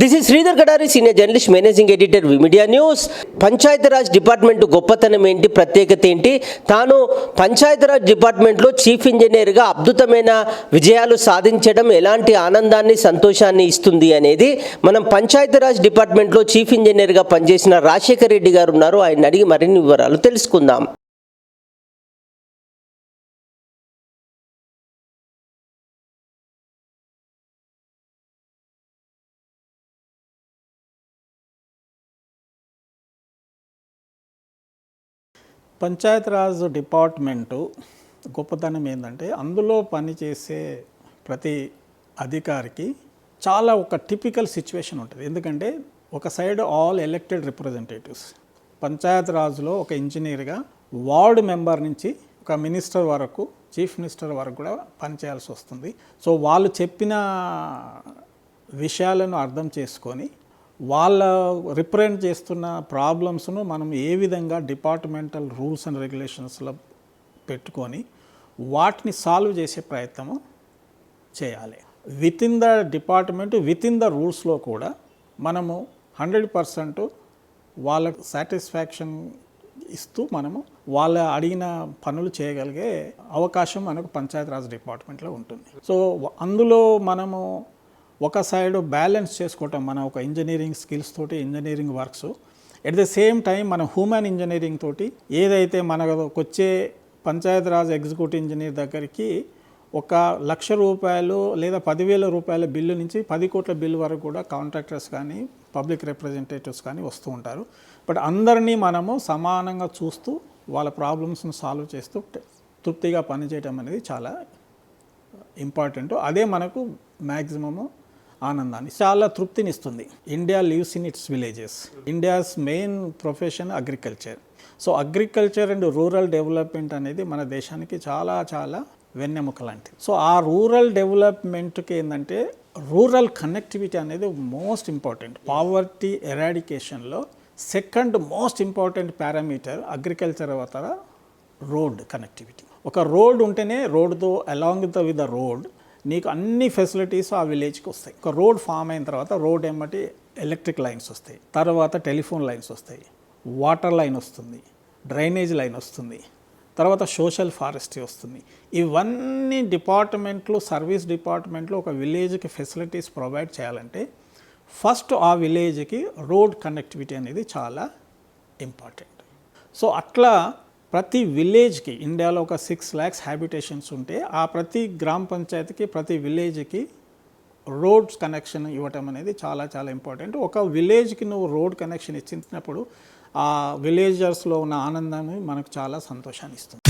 This is Sridhar Gadari senior journalist managing editor media news Panchayati Raj department గొప్పతనం ఏంటి? ప్రత్యేకత ఏంటి? తాను పంచాయతీరాజ్ డిపార్ట్మెంట్లో చీఫ్ ఇంజనీర్గా అద్భుతమైన విజయాలు సాధించడం ఎలాంటి ఆనందాన్ని సంతోషాన్ని ఇస్తుంది అనేది మనం పంచాయతీరాజ్ డిపార్ట్మెంట్లో చీఫ్ ఇంజనీర్గా పనిచేసిన రాజశేఖర్ రెడ్డి గారు ఉన్నారు. ఆయన అడిగి మరిన్ని వివరాలు తెలుసుకుందాం. పంచాయతీరాజ్ డిపార్ట్మెంటు గొప్పతనం ఏంటంటే అందులో పనిచేసే ప్రతి అధికారికి చాలా ఒక టిపికల్ సిచ్యువేషన్ ఉంటుంది. ఎందుకంటే ఒక సైడ్ ఆల్ ఎలక్టెడ్ రిప్రజెంటేటివ్స్. పంచాయతీరాజ్లో ఒక ఇంజనీర్గా వార్డు మెంబర్ నుంచి ఒక మినిస్టర్ వరకు చీఫ్ మినిస్టర్ వరకు కూడా పనిచేయాల్సి వస్తుంది. సో వాళ్ళు చెప్పిన విషయాలను అర్థం చేసుకొని వాళ్ళ రిప్రజెంట్ చేస్తున్న ప్రాబ్లమ్స్ను మనం ఏ విధంగా డిపార్ట్మెంటల్ రూల్స్ అండ్ రెగ్యులేషన్స్లో పెట్టుకొని వాటిని సాల్వ్ చేసే ప్రయత్నము చేయాలి. Within the department within the రూల్స్లో కూడా మనము హండ్రెడ్ పర్సెంట్ వాళ్ళకు సాటిస్ఫాక్షన్ ఇస్తూ మనము వాళ్ళ అడిగిన పనులు చేయగలిగే అవకాశం మనకు పంచాయతీరాజ్ డిపార్ట్మెంట్లో ఉంటుంది. సో అందులో మనము ఒక సైడ్ బ్యాలెన్స్ చేసుకోవటం మన ఒక ఇంజనీరింగ్ స్కిల్స్ తోటి engineering works at the same time మన హ్యూమన్ ఇంజనీరింగ్ తోటి ఏదైతే మనకు వచ్చే పంచాయతీరాజ్ ఎగ్జిక్యూటివ్ ఇంజనీర్ దగ్గరికి ఒక లక్ష రూపాయలు లేదా పదివేల రూపాయల బిల్లు నుంచి పది కోట్ల బిల్లు వరకు కూడా కాంట్రాక్టర్స్ కానీ పబ్లిక్ రిప్రజెంటేటివ్స్ కానీ వస్తూ ఉంటారు. బట్ అందరినీ మనము సమానంగా చూస్తూ వాళ్ళ ప్రాబ్లమ్స్ను సాల్వ్ చేస్తూ తృప్తిగా పనిచేయటం అనేది చాలా ఇంపార్టెంట్ అదే మనకు మ్యాక్సిమము ఆనందాన్ని చాలా తృప్తినిస్తుంది. India lives in its villages India's main profession agriculture so agriculture and rural development అనేది మన దేశానికి చాలా చాలా వెన్నెముక లాంటిది. సో ఆ రూరల్ డెవలప్మెంట్కి ఏంటంటే రూరల్ కనెక్టివిటీ అనేది most important poverty ఎరాడికేషన్లో second most important parameter agriculture అవతల రోడ్ కనెక్టివిటీ ఒక రోడ్ ఉంటేనే రోడ్తో along the with the road నీకు అన్ని ఫెసిలిటీస్ ఆ విలేజ్కి వస్తాయి. ఒక రోడ్ ఫామ్ అయిన తర్వాత రోడ్ ఏమంటే ఎలక్ట్రిక్ లైన్స్ వస్తాయి. తర్వాత టెలిఫోన్ లైన్స్ వస్తాయి. వాటర్ లైన్ వస్తుంది. డ్రైనేజ్ లైన్ వస్తుంది. తర్వాత సోషల్ ఫారెస్ట్రీ వస్తుంది. ఇవన్నీ డిపార్ట్మెంట్లు సర్వీస్ డిపార్ట్మెంట్లో ఒక విలేజ్కి ఫెసిలిటీస్ ప్రొవైడ్ చేయాలంటే ఫస్ట్ ఆ విలేజ్కి రోడ్ కనెక్టివిటీ అనేది చాలా ఇంపార్టెంట్ సో అట్లా ప్రతి విలేజ్కి ఇండియాలో ఒక సిక్స్ ల్యాక్స్ హ్యాబిటేషన్స్ ఉంటే ఆ ప్రతి గ్రామ పంచాయతీకి ప్రతి విలేజ్కి రోడ్స్ కనెక్షన్ ఇవ్వటం అనేది చాలా చాలా ఇంపార్టెంట్ ఒక విలేజ్కి నువ్వు రోడ్ కనెక్షన్ ఇచ్చినప్పుడు ఆ విలేజర్స్లో ఉన్న ఆనందాన్ని మనకు చాలా సంతోషాన్ని ఇస్తుంది.